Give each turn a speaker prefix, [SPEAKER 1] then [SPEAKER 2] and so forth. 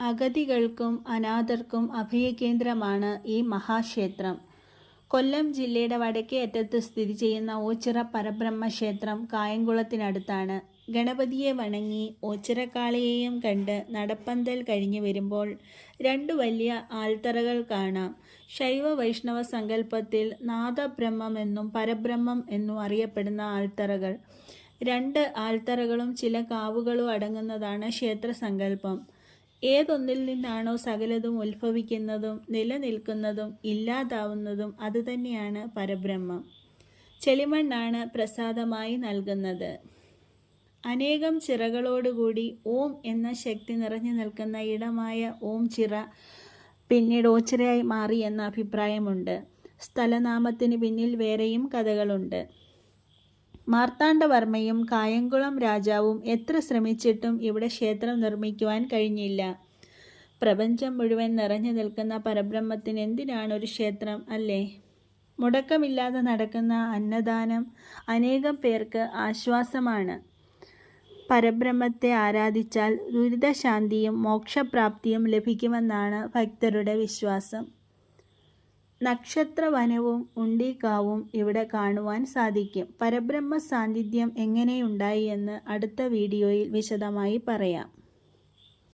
[SPEAKER 1] അഗതികൾക്കും അനാഥർക്കും അഭയകേന്ദ്രമാണ് ഈ മഹാക്ഷേത്രം. കൊല്ലം ജില്ലയുടെ വടക്കേ അറ്റത്ത് സ്ഥിതി ചെയ്യുന്ന ഓച്ചിറ പരബ്രഹ്മ ക്ഷേത്രം കായംകുളത്തിനടുത്താണ്. ഗണപതിയെ വണങ്ങി ഓച്ചിറക്കാളിയെയും കണ്ട് നടപ്പന്തൽ കഴിഞ്ഞു വരുമ്പോൾ രണ്ട് വലിയ ആൽത്തറകൾ കാണാം. ശൈവ വൈഷ്ണവ സങ്കല്പത്തിൽ നാദബ്രഹ്മമെന്നും പരബ്രഹ്മം എന്നും അറിയപ്പെടുന്ന ആൽത്തറകൾ. രണ്ട് ആൽത്തറകളും ചില കാവുകളും അടങ്ങുന്നതാണ് ക്ഷേത്രസങ്കല്പം. ഏതൊന്നിൽ നിന്നാണോ സകലതും ഉത്ഭവിക്കുന്നതും നിലനിൽക്കുന്നതും ഇല്ലാതാവുന്നതും അതുതന്നെയാണ് പരബ്രഹ്മം. ചെളിമണ്ണാണ് പ്രസാദമായി നൽകുന്നത്. അനേകം ചിറകളോടുകൂടി ഓം എന്ന ശക്തി നിറഞ്ഞു നിൽക്കുന്ന ഇടമായ ഓം ചിറ പിന്നീട് ഓച്ചിറയായി മാറി എന്ന അഭിപ്രായമുണ്ട്. സ്ഥലനാമത്തിന് പിന്നിൽ വേറെയും കഥകളുണ്ട്. മാർത്താണ്ഡവർമ്മയും കായംകുളം രാജാവും എത്ര ശ്രമിച്ചിട്ടും ഇവിടെ ക്ഷേത്രം നിർമ്മിക്കുവാൻ കഴിഞ്ഞില്ല. പ്രപഞ്ചം മുഴുവൻ നിറഞ്ഞു നിൽക്കുന്ന പരബ്രഹ്മത്തിന് എന്തിനാണ് ഒരു ക്ഷേത്രം അല്ലേ? മുടക്കമില്ലാതെ നടക്കുന്ന അന്നദാനം അനേകം പേർക്ക് ആശ്വാസമാണ്. പരബ്രഹ്മത്തെ ആരാധിച്ചാൽ ദുരിതശാന്തിയും മോക്ഷപ്രാപ്തിയും ലഭിക്കുമെന്നാണ് ഭക്തരുടെ വിശ്വാസം. നക്ഷത്രവനവും ഉണ്ടീക്കാവും ഇവിടെ കാണുവാൻ സാധിക്കും. പരബ്രഹ്മ സാന്നിധ്യം എങ്ങനെയുണ്ടായി എന്ന് അടുത്ത വീഡിയോയിൽ വിശദമായി പറയാം.